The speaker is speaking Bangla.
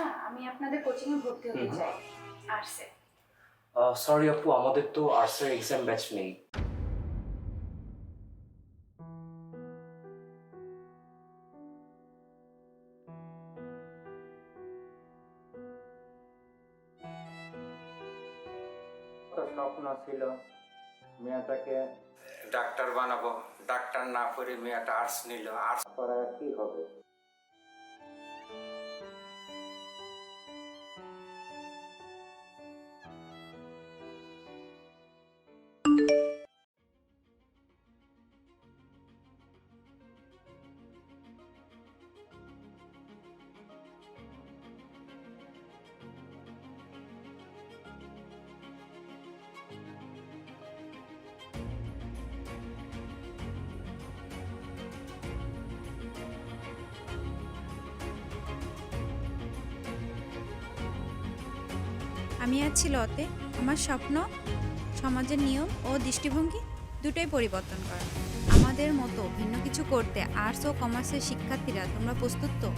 আচ্ছা আমি আপনাদের কোচিং এ ভর্তি হতে চাই। আর্টসে সরি আপু আমাদের তো আর্টসের এক্সাম ব্যাচ নেই। স্বপ্ন ছিল মেয়েটাকে? ডাক্তার বানাবো। ডাক্তার না করে মেয়েটা আর্টস নিল। আর্টস করা কি হবে? আমি আছি লতে। আমার স্বপ্ন, সমাজের নিয়ম ও দৃষ্টিভঙ্গি দুটোই পরিবর্তন করা। আমাদের মতো ভিন্ন কিছু করতে আর্টস ও কমার্সের শিক্ষার্থীরা তোমরা প্রস্তুত তো?